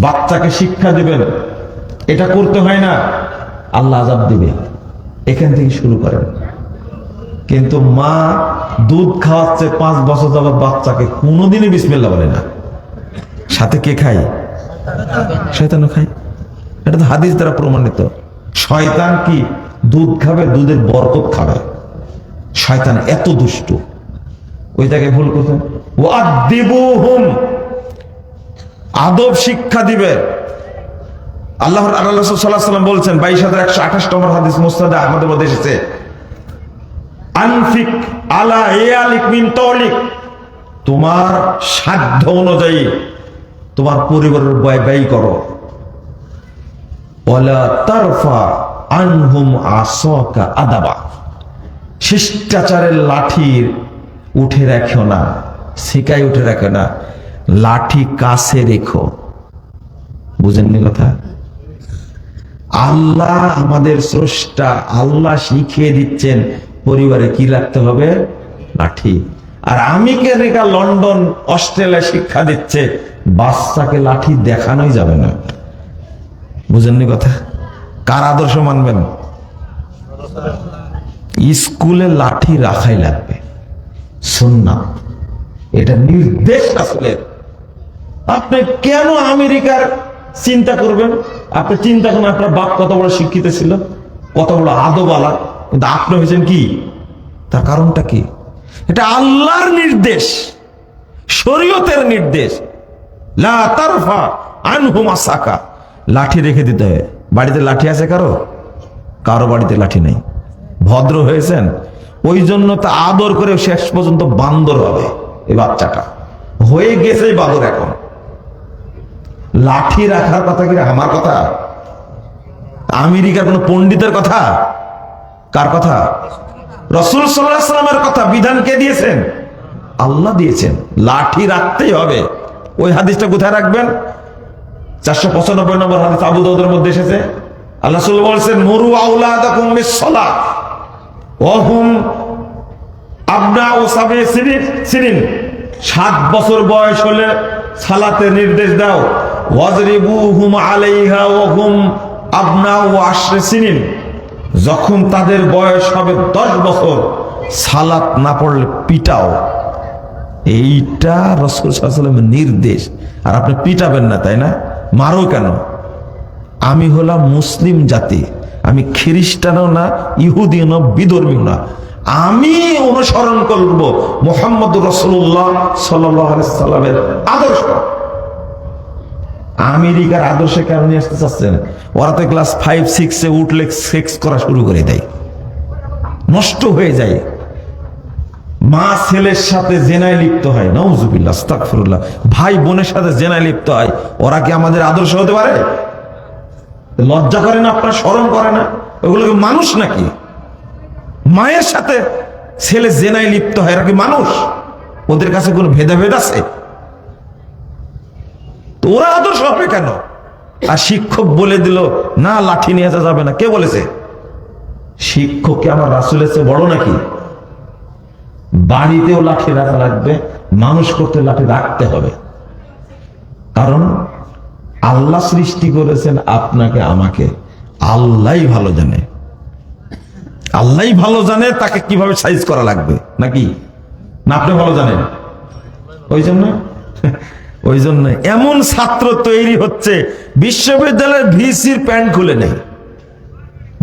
বাচ্চাকে শিক্ষা দিবেন। এটা করতে হয় না। আল্লাহ আজাব দিবে। এখান থেকে শুরু করেন। কিন্তু মা দুধ খাওয়াচ্ছে পাঁচ বছর যাবত বাচ্চাকে। কোনোদিনই বিসমিল্লা বলে না। সাথে কে খায়? শয়তানও খায়। এটা তো হাদিস দ্বারা প্রমাণিত। শয়তান কি দুধ খাবে, দুধের বরকত খাবে? শয়তান এত দুষ্ট। ওইটাকে ভুল করছে ও আদিবুহুম আদব শিক্ষা দিবে। আল্লাহ আল্লাহ সাল্লাম বলছেন, বাইশ হাজার একশো আঠাশ নম্বর হাদিস মুস্তাদে আহমদের মধ্যে এসেছে। আনফিক আলা তোমার সাধ্য অনুযায়ী তোমার পরিবারের ব্যয় ব্যয় করো। তারফা আনহুম আসকা আদাবা। শিষ্টাচারের লাঠির উঠে রাখো না, শিকায় উঠে রাখো না। লাঠি কাছে রেখো। বুঝেননি কথা? আল্লাহ আমাদের স্রষ্টা, আল্লাহ শিখিয়ে দিচ্ছেন পরিবারে কি রাখতে হবে? লাঠি। আর আমি কেনিকা লন্ডন, অস্ট্রেলিয়া শিক্ষা দিচ্ছে? বাচ্চাকে লাঠি দেখানোই যাবে না। বুঝেননি কথা? কার আদর্শ মানবেন? স্কুলে লাঠি রাখাই লাগবে। সুন্না এটা নির্দেশ আসলে আপনি কেন আমেরিকার চিন্তা করবেন? আপনি চিন্তা করেন, আপনার বাপ কত বড় শিক্ষিত ছিল, কত বড় আদবালা কিন্তু আপনি হয়েছেন কি? তার কারণটা কি? এটা আল্লাহর নির্দেশ, শরীয়তের নির্দেশ। লাঠি রেখে দিতে হবে বাড়িতে লাঠি আছে কারও? কারও বাড়িতে লাঠি নেই। ভদ্র হয়েছেন। ওই জন্য তা আদর করে শেষ পর্যন্ত বান্দর হবে এই বাচ্চাটা। হয়ে গেছে বাদর এখন। লাঠি রাখার কথা কি আমার কথা? আমেরিকার কোন পণ্ডিতের কথা? কার কথা? রসুল সাল্লামের কথা বিধান কে দিয়েছেন? আল্লাহ দিয়েছেন। লাঠি রাখতেই হবে। ওই হাদিসটা কোথায় রাখবেন? চারশো পঁচানব্বই নম্বর হাদিস আবু দাউদের মধ্যে এসেছে। আল্লাহ বলছেন, মরু আউলাদাকুম বিসসালাহ। ওহুম আবনা সাত বছর বয়স হলে সালাতে নির্দেশ দাও। আলাইহা যখন তাদের বয়স হবে দশ বছর, সালাত না পড়লে পিটাও। এইটা রসুল সাল্লামের নির্দেশ। আর আপনি পিটাবেন না, তাই না? মারো কেন? আমি হলাম মুসলিম জাতি। আমি খ্রিস্টানও না, ইহুদিও না, বিধর্মীও না। আমি অনুসরণ করব মোহাম্মদ রসুল্লাহ সাল্লামের আদর্শ। আমেরিকার আদর্শে কেন নিয়ে আসতে চাচ্ছেন? ওরা তো ক্লাস ফাইভ সিক্সে উঠলে সেক্স করা শুরু করে দেয়। নষ্ট হয়ে যায়। মা ছেলের সাথে জেনায় লিপ্ত হয়। আস্তাগফিরুল্লাহ। ভাই বোনের সাথে জেনায় লিপ্ত হয়। ওরা কি আমাদের আদর্শ হতে পারে? লজ্জা করে না, আপনার স্মরণ করে না? ওগুলো কি মানুষ নাকি? মায়ের সাথে ছেলে জেনায় লিপ্ত হয়, এরা কি মানুষ? ওদের কাছে কোনো ভেদাভেদ আছে? তো ওরা আদর্শ হবে কেন? আর শিক্ষক বলে দিল, না, লাঠি নিয়ে আসা যাবে না। কে বলেছে? শিক্ষক কি আমার রাসুলের চেয়ে বড় নাকি? বাড়িতেও লাঠি রাখা লাগবে, মানুষ করতে লাঠি রাখতে হবে। কারণ আল্লাহ সৃষ্টি করেছেন আপনাকে, আমাকে। আল্লাহ ভালো জানে। আল্লাহ ভালো জানে, তাকে কীভাবে সাইজ করা লাগবে, নাকি? না, আপনি ভালো জানেন। ওই জন্য ওই জন্য এমন ছাত্র তৈরি হচ্ছে, বিশ্ববিদ্যালয়ের ভিসির প্যান্ট খুলে নেই।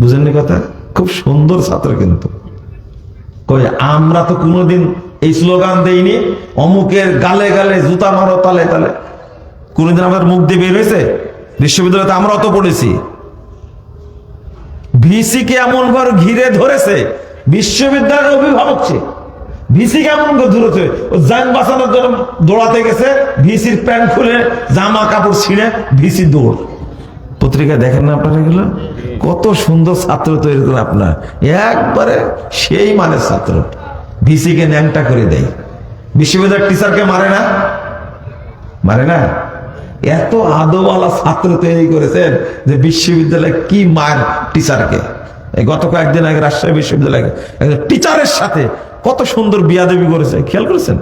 বুঝেননি কথা? খুব সুন্দর ছাত্র কিন্তু। কই, আমরা তো কোনোদিন এই স্লোগান দেইনি, অমুকের গালে গালে জুতা মারো, তালে তালে। কোনোদিন আমাদের মুখ দিয়ে বের হয়েছে? বিশ্ববিদ্যালয়তে আমরা তো পড়েছি। ভিসি কে এমন ঘর ঘিরে ধরেছে, বিশ্ববিদ্যালয়ের অভিভাবক সে। ভিসি কেমন ধরেছে? ও যান বাঁচানোর জন্য দৌড়াতে গেছে, ভিসির প্যান্ট খুলে জামা কাপড় ছিঁড়ে ভিসি দৌড়। পত্রিকা দেখেন না আপনারা এগুলো? কত সুন্দর ছাত্র তৈরি করে আপনার। একবারে সেই মানে ছাত্র। ভিসিকে ন্যাংটা করে দেয়। বিশ্ববিদ্যালয়ের টিচারকে মারে না? মারে না? এত আদোওয়ালা ছাত্র তৈরি করেছেন যে বিশ্ববিদ্যালয়ে কি মার টিচারকে? এই গত কয়েকদিন আগে রাজশাহী বিশ্ববিদ্যালয়ে একজন টিচারের সাথে কত সুন্দর বিয়াদেবি করেছে। খেয়াল করেছেন?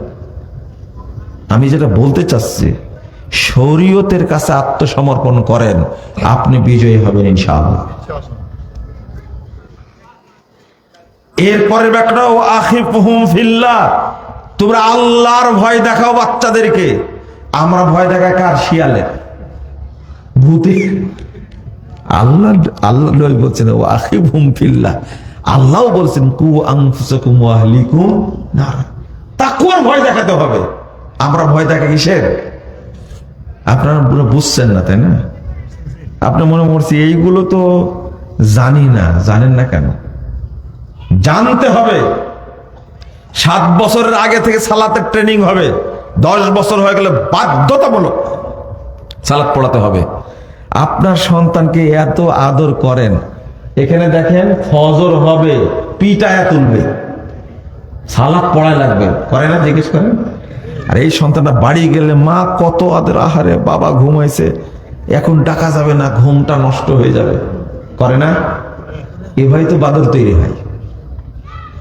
আমি যেটা বলতে চাচ্ছি, শরীয়তের কাছে আত্মসমর্পণ করেন, আপনি বিজয়ী হবেন ইনশাআল্লাহ। এরপরে ব্যাপারটা ও আখিফুহুম ফিল্লাহ তোমরা আল্লাহর ভয় দেখাও বাচ্চাদেরকে। আমরা ভয় দেখাই কার? শিয়ালের। ভূতে আল্লাহ আল্লাহ বলছেন ও আখিফুহুম ফিল্লাহ। আল্লাহ বলছেন, কু আনফুসাকুম ওয়া আহলিকুম নার। তাকওয়ার ভয় দেখাতে হবে। আমরা ভয় দেখা কিসের? আপনারা পুরো বুঝছেন না, তাই না? আপনার মনে করছি এইগুলো তো জানি না। জানেন না কেন? জানতে হবে। সাত বছরের আগে থেকে সালাতের ট্রেনিং হবে। দশ বছর হয়ে গেলে বাধ্যতামূলক সালাত পড়াতে হবে। আপনার সন্তানকে এত আদর করেন, এখানে দেখেন ফজর হবে, পিটায়া তুলবে সালাদ পড়ায় লাগবে। করে না, জিজ্ঞেস করেন? আর এই সন্তানটা বাড়ি গেলে, মা, কত আদর, আহারে, বাবা ঘুমাইছে, এখন ডাকা যাবে না, ঘুমটা নষ্ট হয়ে যাবে। করে না? এভাবেই তো বাদর তৈরি হয়।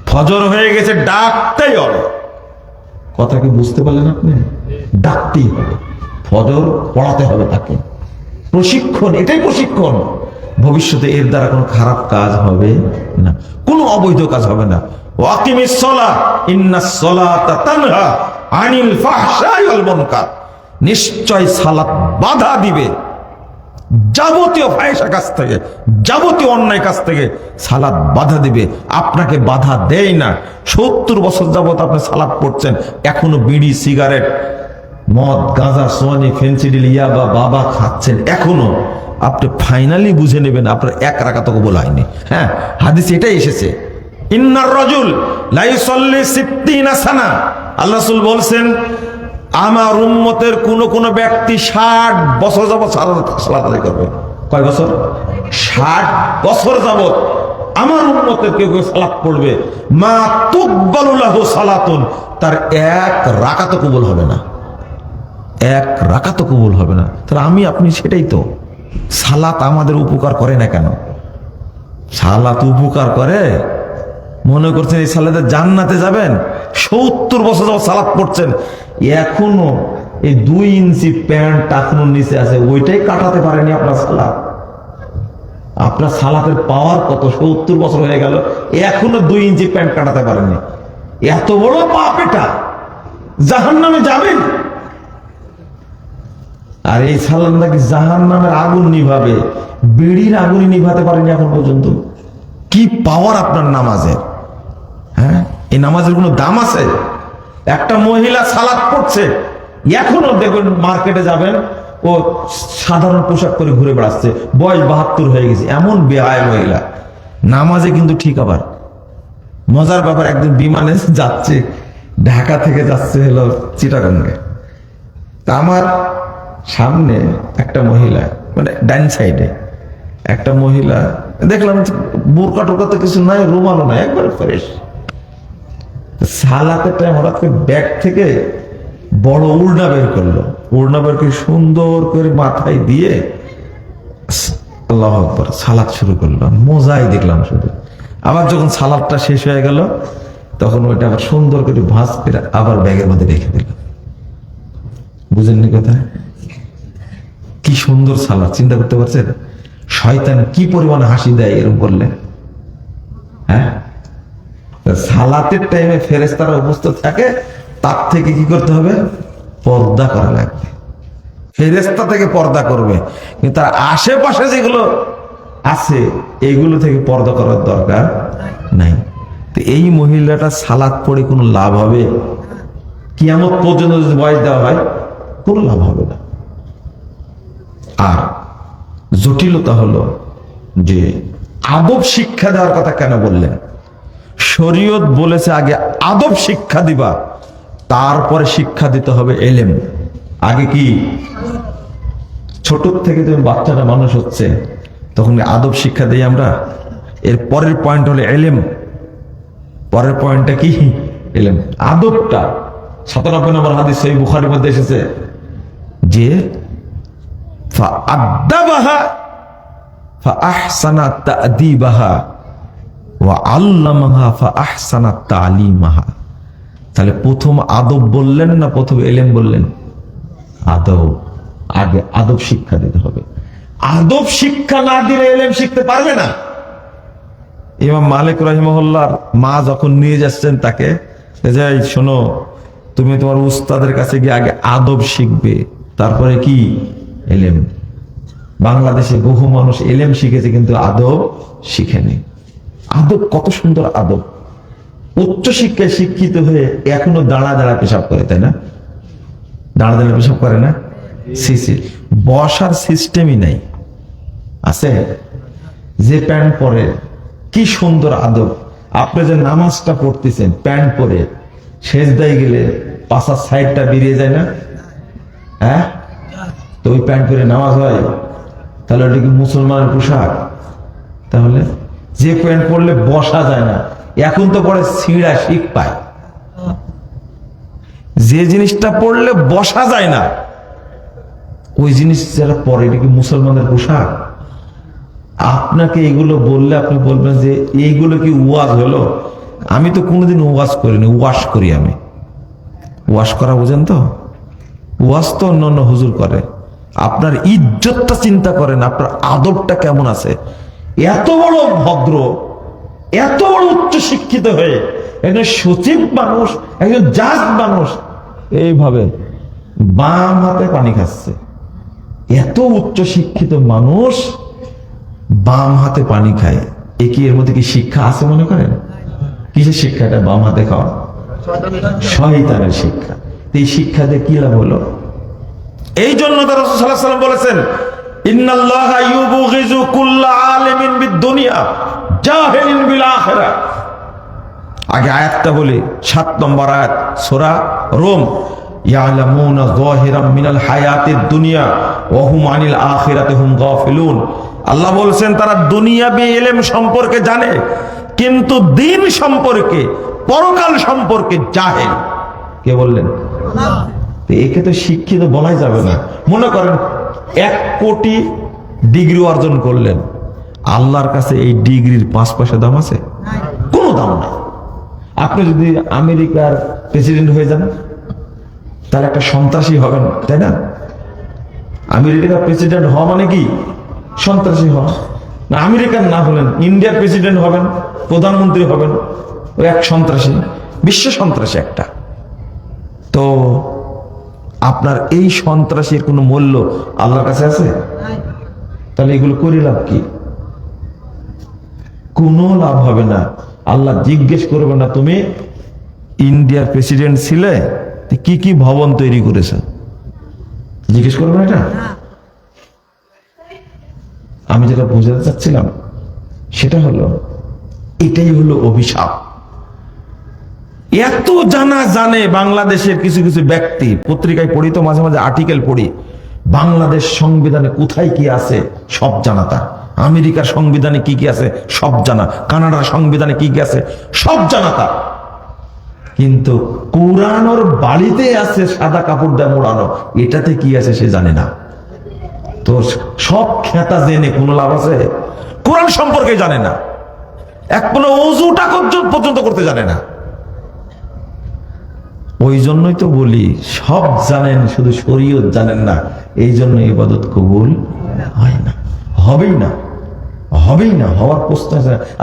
ফজর হয়ে গেছে, ডাকতেই হবে। কথা কি বুঝতে পারলেন আপনি? ডাকতেই হবে। ফজর পড়াতে হবে তাকে। প্রশিক্ষণ, এটাই প্রশিক্ষণ। ভবিষ্যতে এর দ্বারা কোনো খারাপ কাজ হবে না। কোনো অবৈধ কাজ হবে না। নিশ্চয় সালাত বাধা দিবে। যাবতীয় ফায়সা কাছ থেকে, যাবতীয় অন্যায় কাছ থেকে সালাদ বাধা দিবে। আপনাকে বাধা দেয় না। সত্তর বছর যাবত আপনি সালাদ পড়ছেন, এখনও বিড়ি, সিগারেট মদ, গাঁজা, সোয়ানি ফেন্সিডিল ইয়া বা বাবা খাচ্ছেন। এখনও আপনি ফাইনালি বুঝে নেবেন, আপনার এক রাকাত কবুল হয়নি। হ্যাঁ হাদিস এটাই এসেছে। ইন্নার রজুল লাইসল্লি সিত্তিনা সানা। আল্লাহ বলছেন, আমার উম্মতের কোন কোন ব্যক্তি ষাট বছর যাবত সালাত আদায় করবে। কয় বছর? ষাট বছর যাবত আমার উম্মতের কেউ কেউ সালাত পড়বে। মা তুকবালুল্লাহ সালাতুন। তার এক রাকাত কবুল হবে না। এক রাখা তো কবুল হবে না। তাহলে আমি, আপনি সেটাই তো। সালাত আমাদের উপকার করে না কেন? সালাত উপকার করে? মনে করছেন এই সালাতে জান্নাতে যাবেন? সত্তর বছর যাবত সালাত পড়ছেন। এখনও এই দুই ইঞ্চি প্যান্ট টাকনোর নিচে আছে, ওইটাই কাটাতে পারেনি আপনার সালাত। আপনার সালাতের পাওয়ার কত? সত্তর বছর হয়ে গেল, এখনও দুই ইঞ্চি প্যান্ট কাটাতে পারেনি। এত বড় পাপ এটা! জাহান নামে যাবেন? আর এই সালাম নাকি জাহান নামের আগুন নিভাবে, বিড়ির আগুন নিভাতে পারেনি এখন পর্যন্ত। কি পাওয়ার আপনার নামাজের হ্যাঁ? এই নামাজের কোনো দাম আছে? একটা মহিলা সালাদ পড়ছে, এখনও দেখবেন মার্কেটে যাবেন, ও সাধারণ পোশাক পরে ঘুরে বেড়াচ্ছে, বয়স বাহাত্তর হয়ে গেছে, এমন বেহায় মহিলা। নামাজে কিন্তু ঠিক আবার। মজার ব্যাপার, একদিন বিমানে যাচ্ছে, ঢাকা থেকে যাচ্ছে হলো চিটাগাঙ্গে। তা আমার সামনে একটা মহিলা মানে ডাইন সাইডে একটা মহিলা, দেখলাম বোরকা টোরকা তো কিছু নাই, রুমালও নাই, একবারে ফ্রেশ। সালাতের টাইম হঠাৎ করে ব্যাগ থেকে বড় উড়না বের করল। উড়না বের করে সুন্দর করে মাথায় দিয়ে আল্লাহ আকবর সালাদ শুরু করল। মজাই দেখলাম শুধু। আবার যখন সালাদটা শেষ হয়ে গেল, তখন ওইটা আবার সুন্দর করে ভাঁজ করে আবার ব্যাগের মধ্যে রেখে দিল। বুঝেননি কথা কি সুন্দর সালাদ, চিন্তা করতে পারছেন? শয়তান কি পরিমাণে হাসি দেয় এরকম করলে? হ্যাঁ? সালাতের টাইমে ফেরেস্তারা উপস্থিত থাকে, তার থেকে কি করতে হবে? পর্দা করা লাগবে। ফেরেস্তা থেকে পর্দা করবে। কিন্তু তার আশেপাশে যেগুলো আছে এইগুলো থেকে পর্দা করার দরকার নাই। তো এই মহিলাটা সালাদ পড়ে কোনো লাভ হবে? কিয়ামত পর্যন্ত যদি বয়স দেওয়া হয়, কোনো লাভ হবে না। আর জটিলতা হলো যে আদব শিক্ষা দেওয়ার কথা কেন বললেন? শরীয়ত বলেছে আগে আদব শিক্ষা দিবা, তারপরে শিক্ষা দিতে হবে এলেম। আগে কি? ছোট থেকে যখন বাচ্চাটা মানুষ হচ্ছে, তখন আদব শিক্ষা দিই আমরা। এর পরের পয়েন্ট হলো এলেম। পরের পয়েন্টটা কি? এলেম। আদবটা, সাতানব্বই নম্বর হাদিস সেই বুখারের মধ্যে এসেছে যে فأدبها فأحسن تأديبها وعلمها فأحسن تعليمها তাহলে প্রথম আদব বললেন না প্রথম এলেম বললেন আদব আগে আদব শিক্ষা দিতে হবে আদব শিক্ষা না দিলে এলেম শিখতে পারবে না ইমাম মালিক রহিমহল্লার মা যখন নিয়ে যাচ্ছেন তাকে যে "এই শোনো তুমি তোমার উস্তাদের কাছে গিয়ে আগে আদব শিখবে তারপরে কি এলেম। বাংলাদেশে বহু মানুষ এলেম শিখেছে, কিন্তু আদব শিখেনি। আদব কত সুন্দর আদব। উচ্চ শিক্ষায় শিক্ষিত হয়ে এখনও দাঁড়া দাঁড়া পেশাব করে, তাই না? দাঁড়া দাঁড়া পেশাব করে না? সিসি বসার সিস্টেমই নাই। আছে? যে প্যান্ট পরে, কি সুন্দর আদব। আপনি যে নামাজটা পড়তেছেন, প্যান্ট পরে শেষ দায় গেলে পাশার সাইডটা বেরিয়ে যায় না? হ্যাঁ? তো ওই প্যান্ট পরে নামাজ হয়, তাহলে ওটা কি মুসলমানের পোশাক? তাহলে যে প্যান্ট পরলে বসা যায় না, এখন তো পরে ছিঁড়া শিখ পায়। যে জিনিসটা পড়লে বসা যায় না, ওই জিনিস যারা পরে, এটা কি মুসলমানের পোশাক? আপনাকে এগুলো বললে আপনি বলবেন যে এইগুলো কি ওয়াজ হলো? আমি তো কোনোদিন ওয়াজ করিনি, ওয়াশ করি আমি। ওয়াশ করা বোঝেন তো? ওয়াজ তো অন্য অন্য হুজুর করে। আপনার ইজ্জতটা চিন্তা করেন, আপনার আদবটা কেমন আছে? এত বড় ভদ্র, এত বড় উচ্চ শিক্ষিত হয়ে একজন সচিব মানুষ, একজন জাজ মানুষ, এইভাবে বাম হাতে পানি খাচ্ছে। এত উচ্চ শিক্ষিত মানুষ বাম হাতে পানি খায়। এ কি এর মধ্যে কি শিক্ষা আছে মনে করেন? কিসের শিক্ষাটা বাম হাতে খাওয়া। শয়তানের শিক্ষা। এই শিক্ষাতে কি লাভ হলো? এই জন্য তো রাসূল সাল্লাল্লাহু আলাইহি ওয়াসাল্লাম বলেছেন আখিরাহ আগে বলি আয়াত, সূরা রোম মিনাল দুনিয়া হুম আনিল হুম আল্লাহ বলছেন, তারা দুনিয়াবি ইলম সম্পর্কে জানে, কিন্তু দিন সম্পর্কে, পরকাল সম্পর্কে জাহেল কে বললেন? তো একে তো শিক্ষিত বলাই যাবে না। মনে করেন, এক কোটি ডিগ্রি অর্জন করলেন। আল্লাহর কাছে এই ডিগ্রির পাঁচ পয়সা দাম আছে? কোনো দাম নাই। আপনি যদি আমেরিকার প্রেসিডেন্ট হয়ে যান তাহলে একটা সন্ত্রাসী হবেন, তাই না? আমেরিকার প্রেসিডেন্ট হওয়া মানে কি? সন্ত্রাসী হওয়া। না, আমেরিকার না হলেন, ইন্ডিয়ার প্রেসিডেন্ট হবেন, প্রধানমন্ত্রী হবেন ওই এক সন্ত্রাসী, বিশ্ব সন্ত্রাসী একটা। তো আপনার এই সন্ত্রাসের কোনো মূল্য আল্লাহর কাছে আছে? তাহলে এগুলো করে লাভ কি? কোনো লাভ হবে না। আল্লাহ জিজ্ঞেস করবে না তুমি ইন্ডিয়ার প্রেসিডেন্ট ছিলে কি কি ভবন তৈরি করেছে? জিজ্ঞেস করবে না এটা? আমি যেটা বোঝাতে চাচ্ছিলাম সেটা হলো এটাই হলো অভিশাপ। এত জানা জানে বাংলাদেশের কিছু কিছু ব্যক্তি, পত্রিকায় পড়ি তো মাঝে মাঝে আর্টিকেল পড়ি, বাংলাদেশ সংবিধানে কোথায় কি আছে সব জানা তার আমেরিকার সংবিধানে কি কি আছে সব জানা। কানাডার সংবিধানে কি কি আছে সব জানা তার কিন্তু কোরআনোর বাড়িতে আছে সাদা কাপড় দিয়ে মোড়ানো, এটাতে কি আছে সে জানে না। তো সব খেতা জেনে কোনো লাভ আছে? কোরআন সম্পর্কে জানে না। এক কোনো অজুটা পর্যন্ত করতে জানে না। ওই জন্যই তো বলি, সব জানেন, শুধু শরীয়ত জানেন না। এই জন্য ইবাদত কবুল হয় না, হবেই না হবেই না, হওয়ার প্রশ্ন।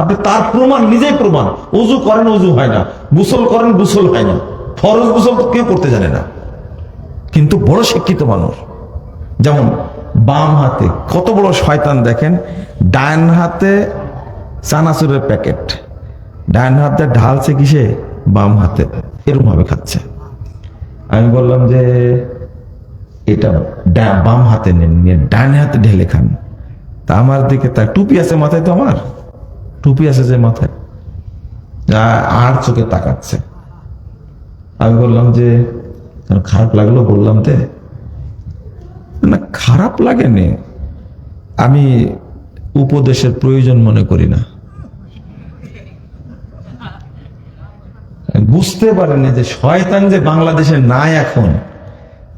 আপনি তার প্রমাণ, নিজেই প্রমাণ। উজু করেন, উজু হয় না। গুসল করেন, গোসল হয় না। ফরজ গুসল তো কেউ করতে জানে না। কিন্তু বড় শিক্ষিত মানুষ, যেমন বাম হাতে কত বড় শয়তান দেখেন, ডান হাতে চানাচুরের প্যাকেট, ডান হাতে ঢালছে কিসে? বাম হাতে। এরকম ভাবে খাচ্ছে। আমি বললাম যে, এটা বাম হাতে নেন, নিয়ে ডান হাতে ঢেলে খান। তা আমার দিকে তা টুপি আছে মাথায় তো আমার? টুপি আছে যে মাথায়। আর চোখে তাকাচ্ছে। আমি বললাম যে খারাপ লাগল? বললাম তে না, খারাপ লাগেনি। আমি উপদেশের প্রয়োজন মনে করি না। বুঝতে পারেনি যে শয়তান যে বাংলাদেশে নাই এখন।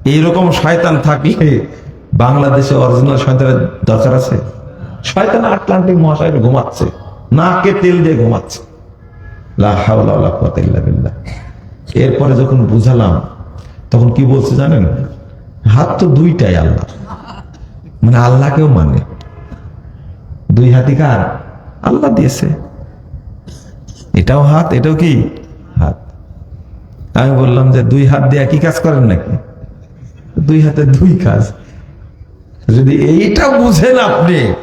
এইরকম শয়তান থাকলে বাংলাদেশে অরিজিনাল শয়তানের দরকার আছে? শয়তান আটলান্টিক মহাশয় ঘুমাচ্ছে। নাকে তেল দিয়ে ঘুমাচ্ছে। এরপরে যখন বুঝালাম, তখন কি বলছে জানেন? হাত তো দুইটাই আল্লাহ। মানে আল্লাহকেও মানে। দুই হাতি কার? আল্লাহ দিয়েছে। এটাও হাত, এটাও কি? আমি বললাম যে দুই হাত দিয়ে কি কাজ করেন নাকি? দুই হাতে দুই কাজ। যদি এইটা বুঝেন আপনি,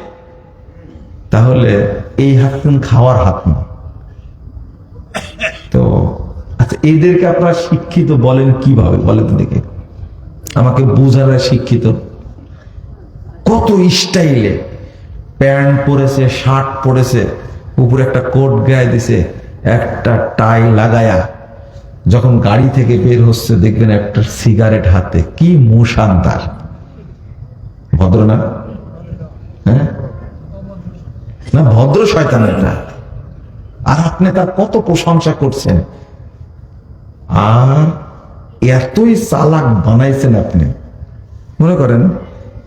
তাহলে এই হাত কোন খাওয়ার হাত না। তো আচ্ছা এদেরকে আপনারা শিক্ষিত বলেন কীভাবে? বলেন দেখে। আমাকে বোঝানো শিক্ষিত। কত স্টাইলে প্যান্ট পরেছে, শার্ট পরেছে, উপরে একটা কোট গায়ে দিছে, একটা টাই লাগায়া যখন গাড়ি থেকে বের হচ্ছে, দেখবেন একটা সিগারেট হাতে। কি মুশান তার। ভদ্র না? হ্যাঁ? না, ভদ্র শয়তান এটা আর আপনি তার কত প্রশংসা করছেন। আর এতই চালাক বানাইছেন আপনি। মনে করেন,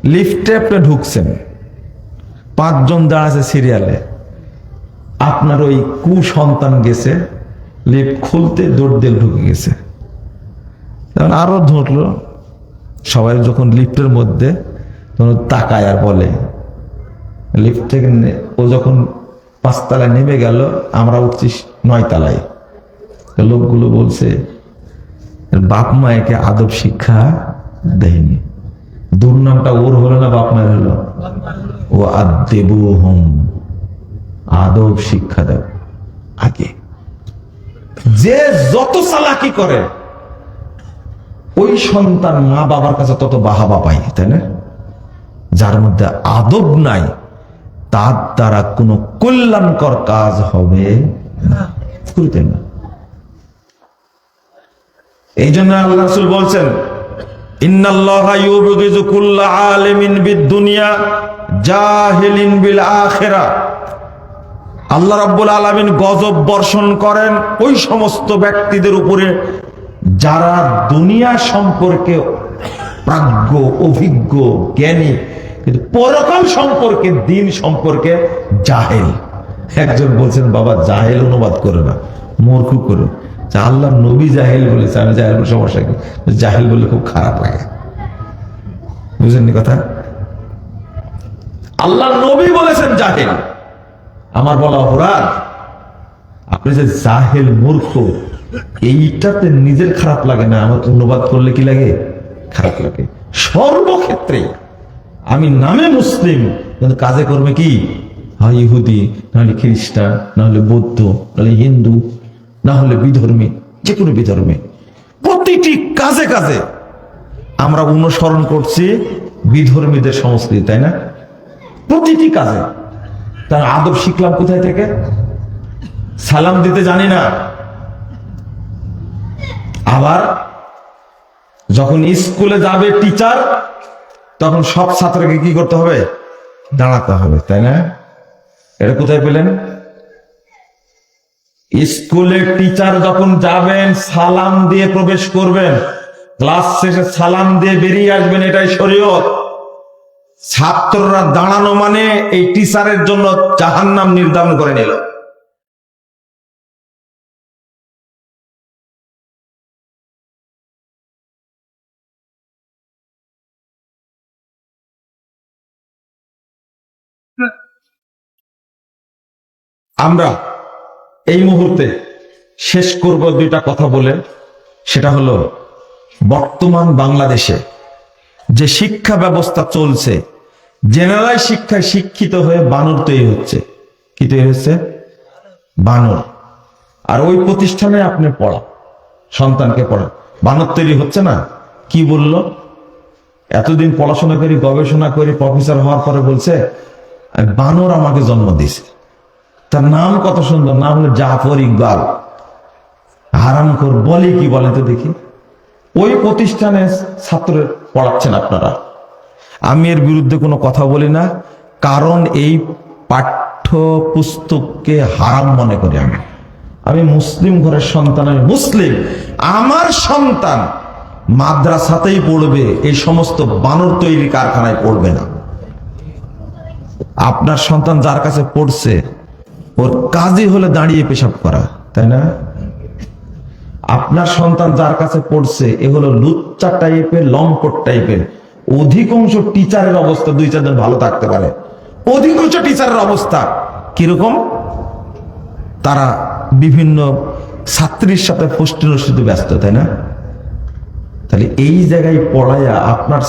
লিফটে আপনি ঢুকছেন। পাঁচজন দাঁড়াছে সিরিয়ালে আপনার ওই কুসন্তান গেছে। লিফট খুলতে দৌড় দিয়ে ঢুকে গেছে। তখন আরও ধরলো, সবাই যখন লিফটের মধ্যে তখন তাকায় আর বলে, লিফট থেকে ও যখন পাঁচতলায় নেমে গেল, আমরা উঠছি নয় তালায় লোকগুলো বলছে, বাপ মা একে আদব শিক্ষা দেয়নি। দুর্নামটা ওর হলো না বাপ মায়ের হলো? ও আদেবু হোম আদব শিক্ষা দেব আগে। যে যত চালাকি করে, ওই সন্তান মা বাবার কাছে তত বাহাবা পায় তাই না? যার মধ্যে আদব নাই, তার দ্বারা কোনো কল্যাণকর কাজ হবে না। এই জন্য আল্লাহ বলছেন, ইন্নাল্লাহা আলিমিন বিদ-দুনিয়া জাহিলিন বিল আখিরা। আল্লাহ রাব্বুল আলামিন গজব বর্ষণ করেন ওই সমস্ত ব্যক্তিদের উপরে যারা দুনিয়া সম্পর্কে প্রাজ্ঞ, অভিজ্ঞ, জ্ঞানী, কিন্তু পরকাল সম্পর্কে, দিন সম্পর্কে জাহেল। একজন বলছেন, বাবা, জাহেল অনুবাদ করে না, মূর্খ করো। আল্লাহ নবী জাহেল বলেছে, আমি জাহেল বলে সমস্যা কি? জাহেল বলে খুব খারাপ লাগে। বুঝলেন কথা? আল্লাহ নবী বলেছেন জাহেল। আমার বলা অপরাধ, আপনি যে জাহেল মূর্খ, এইটাতে নিজের খারাপ লাগে না আমার অনুবাদ করলে কি লাগে? খারাপ লাগে। সর্বক্ষেত্রে আমি নামে মুসলিম, কিন্তু কাজে করবে কি? হয় ইহুদি নাহলে খ্রিস্টান নাহলে বৌদ্ধ নাহলে হিন্দু, না হলে বিধর্মী, যে কোনো বিধর্মী। প্রতিটি কাজে কাজে আমরা অনুসরণ করছি বিধর্মীদের সংস্কৃতি, তাই না? প্রতিটি কাজে। তার আদব শিখলাম কোথায় থেকে? সালাম দিতে জানি না। আবার যখন স্কুলে যাবে টিচার তখন সব ছাত্রকে কি করতে হবে? দাঁড়াতে হবে, তাই না? এটা কোথায় পেলেন? স্কুলের টিচার যখন যাবেন, সালাম দিয়ে প্রবেশ করবেন, ক্লাস শেষে সালাম দিয়ে বেরিয়ে আসবেন, এটাই শরীয়ত। ছাত্ররা দাঁড়ানো মানে এই টিচারের জন্য জাহান্নাম নির্ধারণ করে নিল। আমরা এই মুহূর্তে শেষ করব দুইটা কথা বলে, সেটা হলো বর্তমান বাংলাদেশে যে শিক্ষা ব্যবস্থা চলছে জেনারেল শিক্ষায় শিক্ষিত হয়ে বানর তৈরি হচ্ছে। কি তৈরি হচ্ছে? বানর। আর ওই প্রতিষ্ঠানে আপনি পড়া, সন্তানকে পড়া। বানর তৈরি হচ্ছে না? কি বলল? এতদিন পড়াশোনা করি, গবেষণা করি প্রফেসর হওয়ার পরে বলছে বানর আমাকে জন্ম দিয়েছে। তার নাম কত সুন্দর, নাম হলো জাফর ইকবাল। হারাম কর বলে কি বলে তো দেখি। ওই প্রতিষ্ঠানে ছাত্র পড়াচ্ছেন আপনারা। আমি এর বিরুদ্ধে কোনো কথা বলি না, কারণ এই পাঠ্য পুস্তককে হারাম মনে করি আমি। আমি মুসলিম ঘরের সন্তান, আমি মুসলিম। আমার সন্তান মাদ্রাসাতেই পড়বে, এই সমস্ত বানর তৈরি কারখানায় পড়বে না। আপনার সন্তান যার কাছে পড়ছে, ওর কাজই হলে দাঁড়িয়ে পেশাব করা, তাই না? আপনার সন্তান যার কাছে পড়ছে, এ হলো লুচ্চা টাইপের লম্পট টাইপের অধিকাংশ টিচারের অবস্থা দুই চারজন ভালো থাকতে পারে। অধিকাংশ টিচারের অবস্থা কীরকম? তারা বিভিন্ন ছাত্রীর সাথে ফষ্টিনষ্টিতে ব্যস্ত, তাই না? তাহলে এই জায়গায় পড়াইয়া আপনার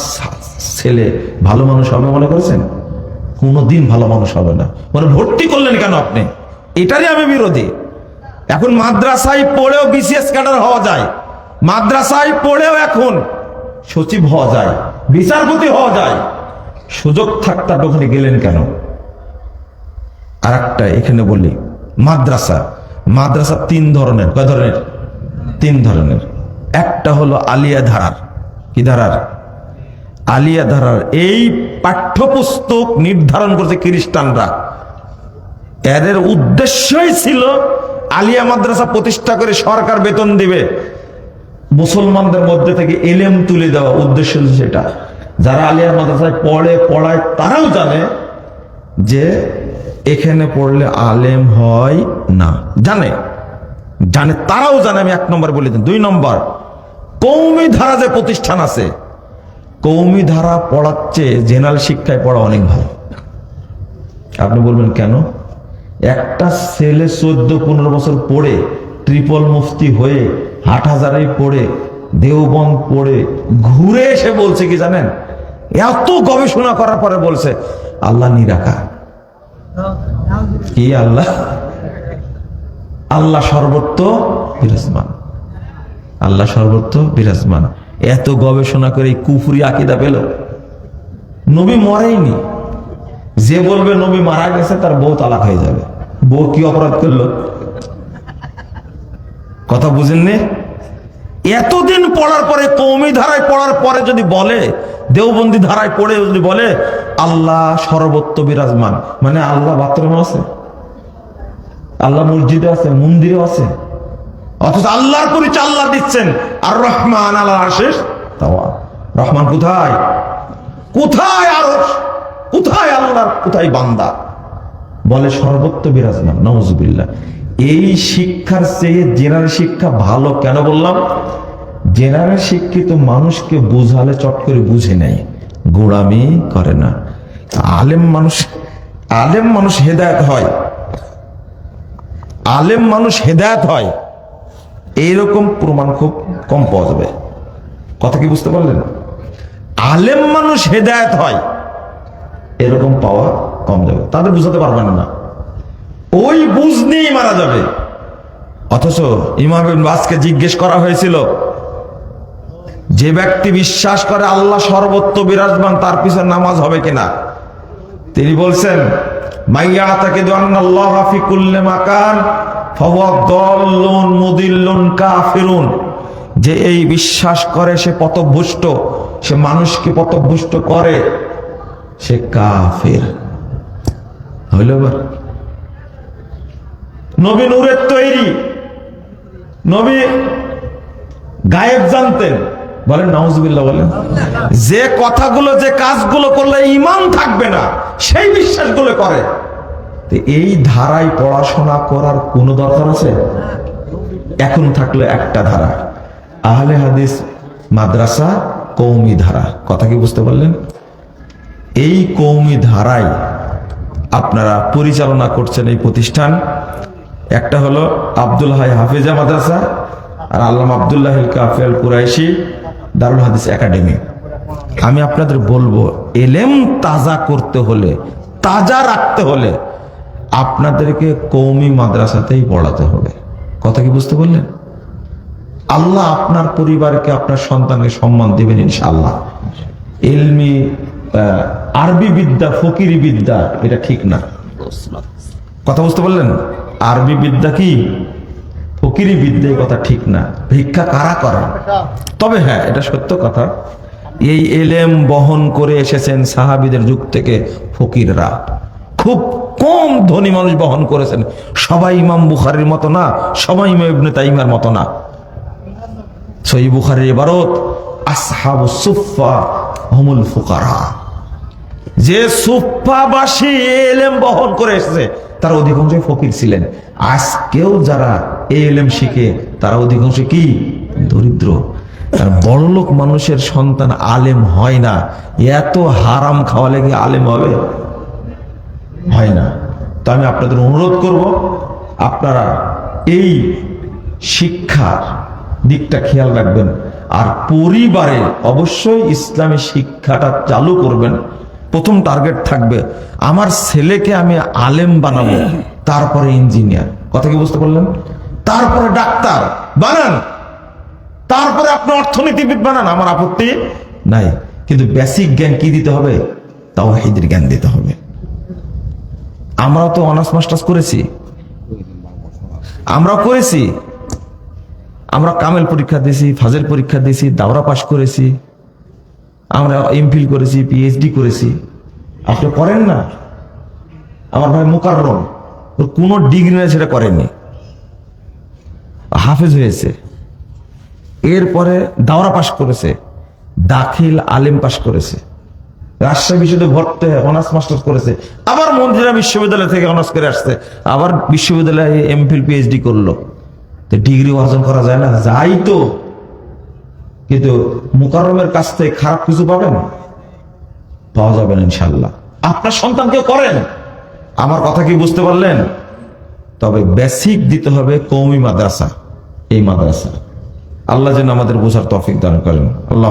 ছেলে ভালো মানুষ হবে মনে করেছেন? কোনোদিন ভালো মানুষ হবে না। মানে ভর্তি করলেন কেন আপনি? এটারই আমি বিরোধী। এখন মাদ্রাসায় পড়েও বিসিএস ক্যাডার হওয়া যায়। মাদ্রাসায় পড়েও এখন সচিব হওয়া যায়, বিচারপতি হওয়া যায়। সুযোগ থাকতে ওখানে গেলেন কেন? আর একটা এখানে বলি, মাদ্রাসা। মাদ্রাসা তিন ধরনের, কয় ধরনের? তিন ধরনের। একটা হলো আলিয়া ধারার। কি ধারার? আলিয়া ধারার। এই পাঠ্যপুস্তক নির্ধারণ করছে খ্রিস্টানরা। এদের উদ্দেশ্যই ছিল আলিয়া মাদ্রাসা প্রতিষ্ঠা করে সরকার বেতন দিবে। মুসলমানদের মধ্যে থেকে এলেম তুলে দেওয়া উদ্দেশ্য সেটা। যারা আলিয়া মাদ্রাসায় পড়ে, পড়ায়, তারাও জানে যে এখানে পড়লে আলেম হয় না। জানে। জানে, তারাও জানে, আমি এক নম্বর বলে দিন দুই নম্বর, কৌমি ধারা যে প্রতিষ্ঠান আছে, কৌমি ধারা পড়াচ্ছে, জেনারেল শিক্ষায় পড়া অনেক ভালো। আপনি বলবেন কেন? একটা ছেলে চোদ্দ, পনেরো বছর পড়ে ট্রিপল মুফতি হয়ে হাট হাজারে পড়ে, দেওবন্দ পড়ে, ঘুরে এসে বলছে কি জানেন? এত গবেষণা করার পরে বলছে, আল্লাহ নিরাকার। কি আল্লাহ? আল্লাহ সর্বত্র বিরাজমান। আল্লাহ সর্বত্র বিরাজমান। এত গবেষণা করে কুফুরি আকিদা পেল। নবী মরেইনি। যে বলবে নবী মারা গেছে, তার বউ তালাক হয়ে যাবে। বউ কি অপরাধ করল? কথা বুঝেননি? এতদিন পড়ার পরে, কৌমি ধারায় পড়ার পরে যদি বলে, দেওবন্দি ধারায় পড়ে যদি বলে, আল্লাহ সর্বত্র বিরাজমান। মানে আল্লাহ বাথরুমে আছে, আল্লাহ মসজিদে আছে মন্দিরে আছে। অথচ আল্লাহর পরিচয় আল্লাহ দিচ্ছেন। আর রহমান আল্লাহ শেষ রহমান কোথায়? কোথায় আরও কোথায় আল্লাহর, কোথায় বান্দা? বলে সর্বত্র বিরাজমান, নওয়াজুবিল্লাহ। এই শিক্ষার চেয়ে জেনারেল শিক্ষা ভালো কেন বললাম? জেনারেল শিক্ষিত মানুষকে বুঝালে চট করে বুঝে নেয়। গোড়ামি করে না। আলেম মানুষ আলেম মানুষ হেদায়ত হয়। আলেম মানুষ হেদায়ত হয়। এইরকম প্রমাণ খুব কম পাওয়া যাবে। কথা কি বুঝতে পারলেন? আলেম মানুষ হেদায়ত হয়। এরকম পাওয়া কম যাবে তাদের বুঝাতে পারবেন না। ওই বুঝ নিয়েই মারা যাবে। অথচ ইমাম ইবনে বাসকে জিজ্ঞেস করা হয়েছিল, যে ব্যক্তি বিশ্বাস করে আল্লাহ সর্বত্র বিরাজমান, তার পিছনে নামাজ হবে কিনা? তিনি বলছেন মাইয়া তাকে যে এই বিশ্বাস করে, সে পথভ্রষ্ট, সে মানুষকে পথভ্রষ্ট করে। সে কাফের। হইল এবার। নবী নূরের তৈরি। নবী গায়েব জানতেন। বলেন, নাউজুবিল্লাহ বলেন। যে কথাগুলো, যে কাজগুলো করলে ইমান থাকবে না, সেই বিশ্বাসগুলো করে। এই ধারায় পড়াশোনা করার কোনো দরকার আছে? এখন থাকলে একটা ধারা। আহলে হাদিস, মাদ্রাসা কৌমি ধারা। কথা কি বুঝতে পারলেন? এই কৌমি ধারায় আপনারা পরিচালনা করছেন এই প্রতিষ্ঠান। একটা হলো আব্দুল হাই হাফিজা মাদ্রাসা আর আল্লাহ আবদুল্লাহ কাফেল কুরাইশি দারুল হাদিস একাডেমি। আমি আপনাদের বলব, এলেম তাজা করতে হলে, তাজা রাখতে হলে আপনাদেরকে কৌমি মাদ্রাসাতেই পড়াতে হবে। কথা কি বুঝতে পারলেন? আল্লাহ আপনার পরিবারকে, আপনার সন্তানকে সম্মান দেবেন ইনশাআল্লাহ। এলমি আরবি বিদ্যা, ফকিরি বিদ্যা, এটা ঠিক না। কথা বুঝতে পারলেন? আরবি বিদ্যা কি? ফকিরি বিদ্যা কথা ঠিক না। ভিক্ষা কারা করে? তবে হ্যাঁ এটা সত্য কথা। এই এলেম বহন করে এসেছেন সাহাবিদের যুগ থেকে ফকিররা। খুব কম ধনী মানুষ বহন করেছেন। সবাই ইমাম বুখারির মতো না, সবাই ইমাম তাইমার মতো না। সই বুখারির ইবারত আসহাবু সুফা হুমুল ফুকারা। যে সুফাবাসী এলেম বহন করে এসেছে, তারা অধিকাংশ ফকির ছিলেন। আজকেও যারা এই এলেম শিখে, তারা অধিকাংশ কি? দরিদ্র। আর বড়লোক মানুষের সন্তান আলেম হয় না। এত হারাম খাওয়ালে কি আলেম হবে? হয় না। তো আমি আপনাদের অনুরোধ করব, আপনারা এই শিক্ষার দিকটা খেয়াল রাখবেন। আর পরিবারে অবশ্যই ইসলামী শিক্ষাটা চালু করবেন। প্রথম টার্গেট থাকবে, আমার ছেলেকে আমি আলেম বানাবো, তারপরে ইঞ্জিনিয়ার কথা কি বুঝতে পারলেন? তারপরে ডাক্তার বানান। তারপরে আপনি অর্থনীতিবিদ বানান, আমার আপত্তি নাই। কিন্তু বেসিক জ্ঞান কি দিতে হবে? তাও হিদের জ্ঞান দিতে হবে। আমরাও তো অনার্স মাস্টার্স করেছি। আমরাও করেছি। আমরা কামেল পরীক্ষা দিয়েছি ফাজের পরীক্ষা দিয়েছি, দাওরা পাশ করেছি। আমরা এমফিল করেছি পিএইচডি করেছি। আপনি করেন না? আমার ভাই মুকাররম। ওর কোনো ডিগ্রি না সেটা করেননি হাফেজ হয়েছে। এরপরে দাওরা পাশ করেছে। দাখিল আলেম পাশ করেছে। রাজশাহী বিশ্ববিদ্যালয়ে ভর্তি অনার্স, মাস্টার্স করেছে। আবার মন্দিরা বিশ্ববিদ্যালয় থেকে অনার্স করে আসছে। আবার বিশ্ববিদ্যালয়ে এমফিল পিএইচডি করল। তো ডিগ্রি অর্জন করা যায় না? যাই তো। কিন্তু মুকারমের কাছ থেকে খারাপ কিছু পাবেন? পাওয়া যাবেন ইনশাল্লাহ আপনার সন্তানকে করেন আমার কথা কি বুঝতে পারলেন? তবে বেসিক দিতে হবে কৌমি মাদ্রাসা, এই মাদ্রাসা। আল্লাহ যেন আমাদের বোঝার তফিক দান করেন। আল্লাহ